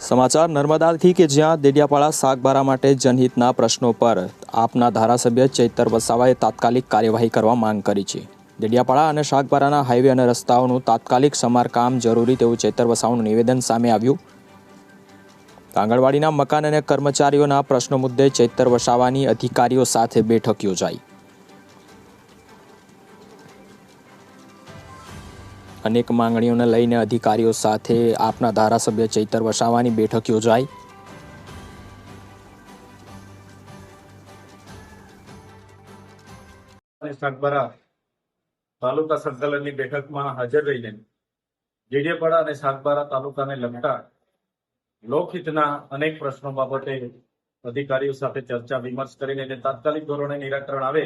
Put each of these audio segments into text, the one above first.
સમાચાર નર્મદાથી કે જ્યાં દેડિયાપાડા શાકબારા માટે જનહિતના પ્રશ્નો પર આપના ધારાસભ્ય ચૈતર વસાવાએ તાત્કાલિક કાર્યવાહી કરવા માંગ કરી છે. દેડિયાપાડા અને શાકબારાના હાઈવે અને રસ્તાઓનું તાત્કાલિક સમારકામ જરૂરી તેવું ચૈતર વસાવાનું નિવેદન સામે આવ્યું. આંગણવાડીના મકાન અને કર્મચારીઓના પ્રશ્નો મુદ્દે ચૈતર વસાવાની અધિકારીઓ સાથે બેઠક યોજાઈ. અનેક માંગણીઓને લઈને અધિકારીઓ સાથે આપના ધારાસભ્ય ચૈતર વસાવાની બેઠક યોજાઈ. તાલુકા સંકલનની બેઠકમાં હાજર રહીને જેડિયાપાડા અને સાગબારા તાલુકાને લગતા લોકહિતના અનેક પ્રશ્નો બાબતે અધિકારીઓ સાથે ચર્ચા વિમર્શ કરીને તાત્કાલિક ધોરણે નિરાકરણ આવે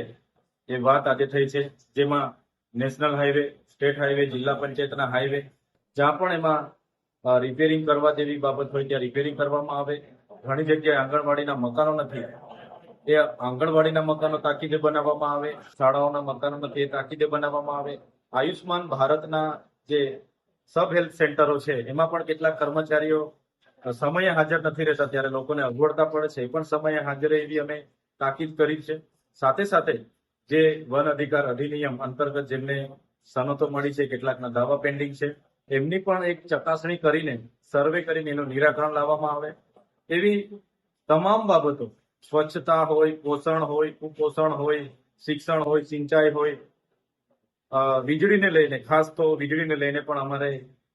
એ વાત આજે થઈ છે, જેમાં નેશનલ હાઈવે, સ્ટેટ હાઈવે, જિલ્લા પંચાયતના હાઈવે, જ્યાં પણ એમાં રિપેરિંગ કરવા જેવી બાબત હોય ત્યાં રિપેરિંગ કરવામાં આવે. ઘણી જગ્યાએ આંગણવાડીના મકાનો નથી. એ આંગણવાડીના મકાનો તાકીદે બનાવવામાં આવે, શાળાઓના મકાનો નથી, એ તાકીદે બનાવવામાં આવે. આયુષ્માન ભારતના જે સબ હેલ્થ સેન્ટરો છે, એમાં પણ કેટલાક કર્મચારીઓ સમયે હાજર નથી રહેતા ત્યારે લોકોને અગવડતા પડે છે. એ પણ સમયે હાજર એવી અમે તાકીદ કરી છે. સાથે સાથે જે વન અધિકાર અધિનિયમ અંતર્ગત જેમને સનતો મળી છે, કેટલાકના દાવા પેન્ડિંગ છે, એમની પણ એક ચકાસણી કરીને સર્વે કરીને એનું નિરાકરણ લાવવામાં આવે. એવી તમામ બાબતો, સ્વચ્છતા હોય, પોષણ હોય, કુપોષણ હોય, શિક્ષણ હોય, સિંચાઈ હોય વીજળીને લઈને, ખાસ તો વીજળીને લઈને પણ અમારે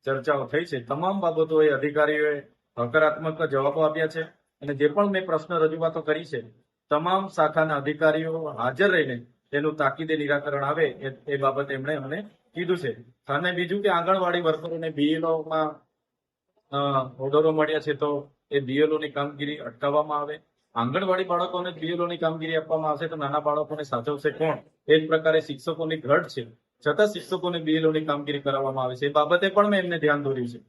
ચર્ચાઓ થઈ છે. તમામ બાબતો એ અધિકારીઓએ હકારાત્મક જવાબો આપ્યા છે. અને જે પણ મેં પ્રશ્ન રજૂઆતો કરી છે, તમામ શાખાના અધિકારીઓ હાજર રહીને તેનું તાકીદે નિરાકરણ આવે એ બાબત એમણે અમને કીધું છે. અને બીજું કે આંગણવાડી વર્કરોને બીએલઓમાં ઓર્ડરો મળ્યા છે તો એ બીએલઓની કામગીરી અટકાવવામાં આવે. આંગણવાડી બાળકોને બીએલઓની કામગીરી આપવામાં આવશે તો નાના બાળકોને સાચવશે કોણ? એ જ પ્રકારે શિક્ષકોની ઘટ છે. છતાં શિક્ષકોને બીએલઓની કામગીરી કરાવવામાં આવે છે. એ બાબતે પણ મેં એમને ધ્યાન દોર્યું છે.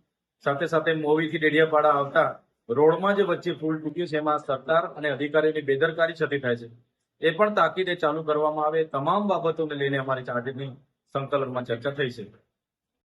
સાથે સાથે મોવીથી ડેડિયાપાડા આવતા રોડમાં જે વચ્ચે ફૂલ તૂટ્યું છે. એમાં સરકાર અને અધિકારીની બેદરકારી છતી થાય છે. એ પણ તાકીદે ચાલુ કરવામાં આવે તમામ બાબતોને લઈને અમારી ચાર્જની સંકલનમાં ચર્ચા થઈ છે.